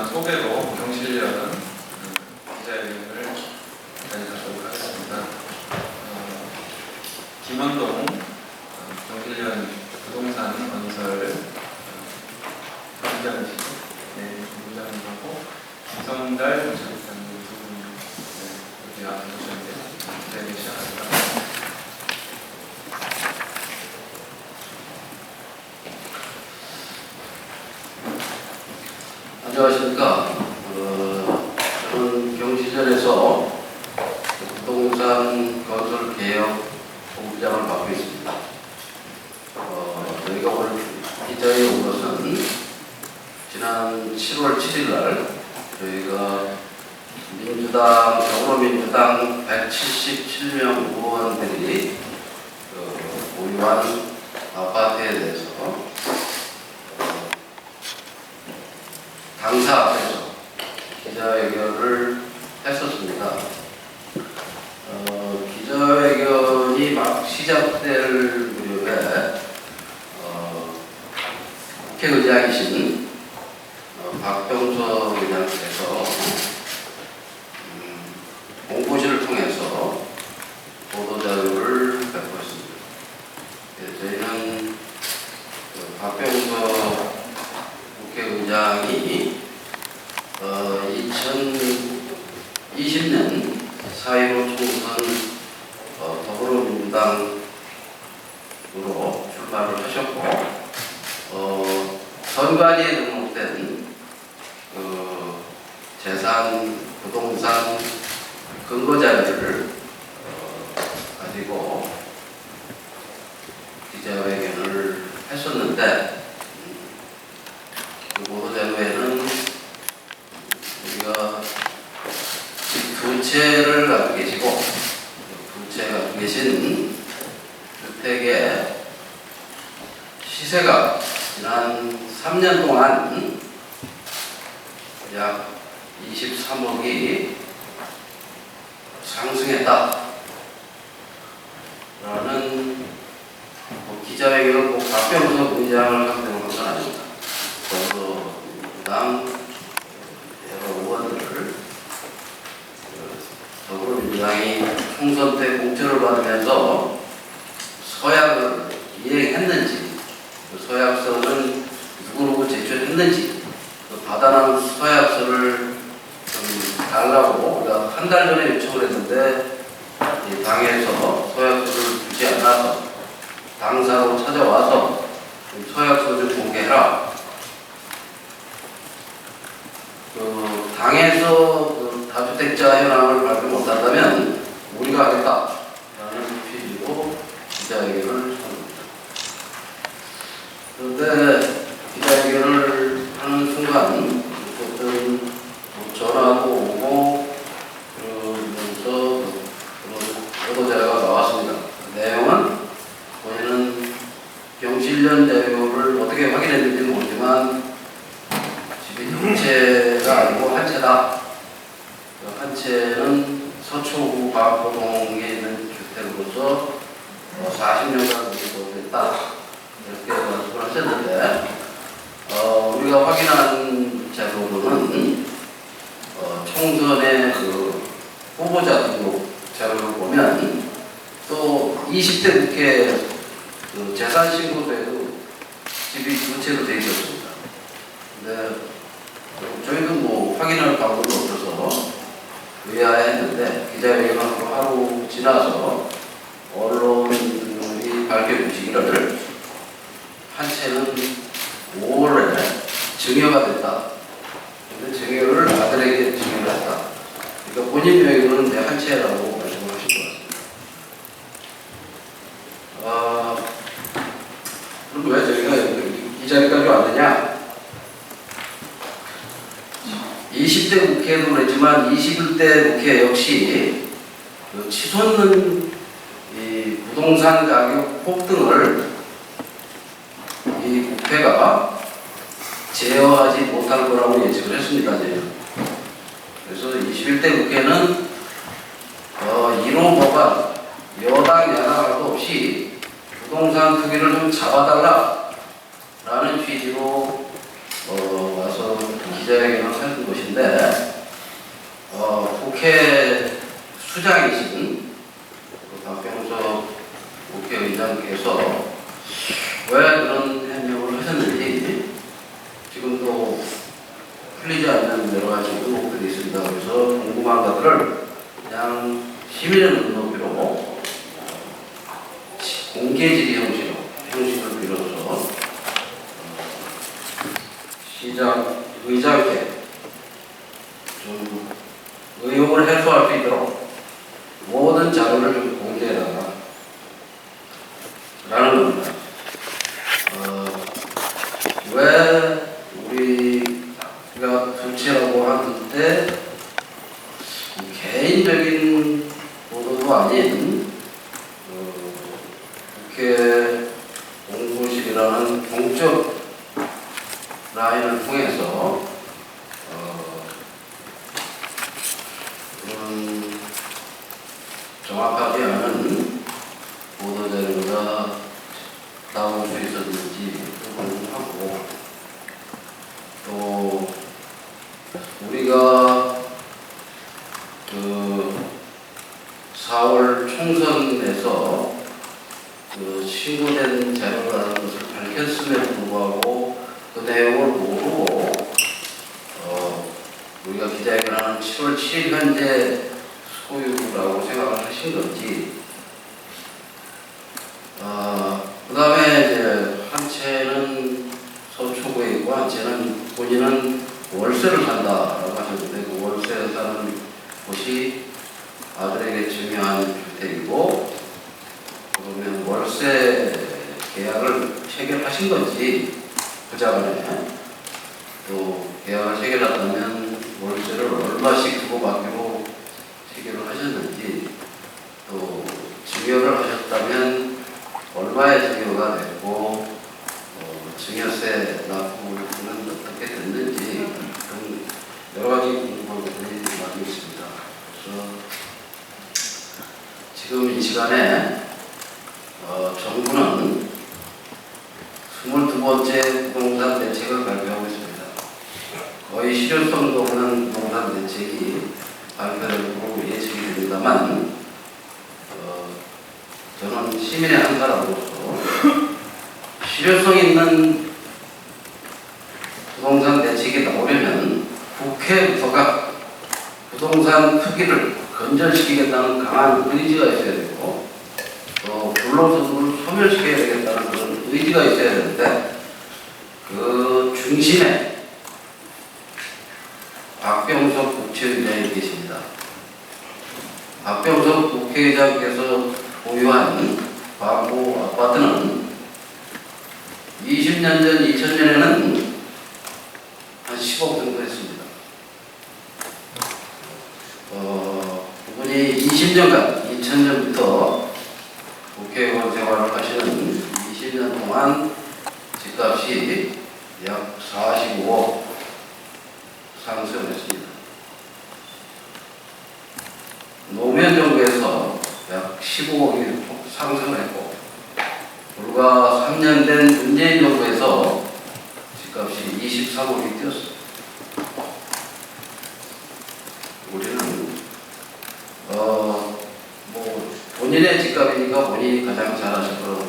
간단한 소개로 경실련 음, 기자회견을 진행하도록 하겠습니다. 어, 김원동 어, 경실련 부동산 건설 어, 부장이시죠? 네, 부장님하고 김성달 부장님 두분 네, 여기 앞에 오셨는데 기자회견 시작합니다. 안녕하십니까. 어, 저는 경시전에서 부동산 건설 개혁 본부장을 맡고 있습니다. 어, 저희가 오늘 기자회에 온 것은 지난 7월 7일 날 저희가 민주당, 더불어민주당 177명 의원들이 그 보유한 아파트에 대해서 어, 당사 앞에서 기자회견을 했었습니다. 어, 기자회견이 막 시작될 무렵에 어, 국회의장이신 어, 박병서 의장께서 음, 공보실을 통해서 보도자료를 배포했습니다. 예, 저희는 그 박병서 국회의장이 어, 2020년 4.15 총선 어, 더불어민주당으로 출마를 하셨고 어, 선관위에 등록된 그 재산, 부동산 근거자료를 어, 가지고 기자회견을 했었는데 그 보도자료에는 우리가 집두 채를 갖고 계시고 두 채 갖고 계신 주택의 시세가 지난 3년 동안 약 23억이 상승했다. 라는 뭐 기자회견을 꼭 박병석 의장을 상대로 한건 아닙니다. 저도 민주당 여러 의원들을 그 더불어민주당이 총선 때 공천을 받으면서 서약을 이행했는지 그 서약서는 누구누구 제출했는지 그 받아난 서약서를 좀 달라고 우리가 한 달 전에 요청을 했는데 이 당에서 서약서를 주지 않아서 당사로 찾아와서 좀 서약서 좀 공개해라 그 당에서 그 다주택자 현황을 발표 못한다면 우리가 하겠다라는 취지로 기자회견을. 그런데 기자회견을 하는 순간 어떤 뭐 전화도 오고 그러면서 보도자료가 나왔습니다. 내용은 본인은 병실련 자료를 어떻게 확인했는지 모르지만 집이 두 채가 아니고 한 채다. 그한 채는 서초구 과포동에 있는 주택으로서 40년간 운영됐다. 이렇게 하셨는데, 어, 우리가 확인한 자료로는 어, 총선의 그 후보자 등록 자료를 보면 또 20대 국회 그 재산 신고서에도 집이 두 채로 되어 있었습니다. 근데 저희도 뭐 확인할 방법이 없어서 의아했는데 기자회견하고 하루 지나서 언론이 밝혀주시기를 한 채는 5월에 증여가 됐다. 근데 증여를 아들에게 증여를 했다. 그러니까 본인 명의로는 내 한 채라고 말씀을 하신 것 같습니다. 아, 그럼 왜 저희가 이 자리까지 왔느냐? 20대 국회도 그랬지만 21대 국회 역시 그 치솟는 이 부동산 가격 폭등을 이 국회가 제어하지 못할 거라고 예측을 했습니다. 그래서 21대 국회는 어, 1호 법안 여당 야당도 없이 부동산 투기를 좀 잡아달라 라는 취지로 어, 와서 기자 기자회견을 하는 곳인데 어, 국회 수장이신 그 박병석 국회의장께서 왜 그런 해명을 하셨는지 지금도 풀리지 않는 여러 가지 의혹들이 있습니다. 그래서 것들을 그냥 시민의 눈높이로 어, 공개 질의 형식으로 형식을 빌어서 어, 시장 의장께 좀 의혹을 해소할 수 있도록 모든 자료를 좀 공개해달라 라는 겁니다. 어, 왜 우리가 두치라고 하는데 개인적인 보도도 아닌 어, 국회 공보실이라는 공적 라인을 통해서 어, 그런 정확하지 않은 보도 자료가 나올 수 있었는지 궁금하고 또 우리가 그 4월 총선에서 그 신고된 자료라는 것을 밝혔음에도 불구하고 그 내용을 모르고 어, 우리가 기자회견하는 7월 7일 현재 소유라고 생각을 하신 건지 어, 그 다음에 이제 한 채는 서초구에 있고 한 채는 본인은 월세를 산다라고 하셨는데 그 월세 사는 곳이 아들에게 증여한 주택이고 그러면 월세 계약을 체결하신 건지 부자간에 또 계약을 체결했다면 월세를 얼마씩 주고받기로 체결을 하셨는지 또 증여를 하셨다면 얼마의 증여가 됐고 어, 증여세 납부는 어떻게 됐는지 그런 여러 가지 궁금한 것들이 많이 있습니다. 그래서 지금 이 시간에 어, 정부는 22번째 부동산 대책을 발표하고 있습니다. 거의 실효성도 없는 부동산 대책이 것으로 예측이 됩니다만 어, 저는 시민의 한 사람으로서 실효성 있는 부동산 대책이 나오려면 국회부터가 부동산 투기를 건전시키겠다는 강한 의지가 있어야 되고 또 불로소득을 소멸시켜야 되겠다는 그런 의지가 있어야 되는데 그 중심에 박병석 국회의장이 계십니다. 박병석 국회의장께서 보유한 과거 아파트는 20년 전 2000년에는 한 10억 정도 했습니다. 어, 그분이 20년간 2000년부터 국회의원 생활을 하시는 20년 동안 집값이 약 45억 상승했습니다. 노무현 정부에서 약 15억이 상승했고 불과 3년 된 문재인 정부에서 집값이 23억이 뛰었습니다. 우리는 어, 뭐 본인의 집값이니까 본인이 가장 잘 아실 거라고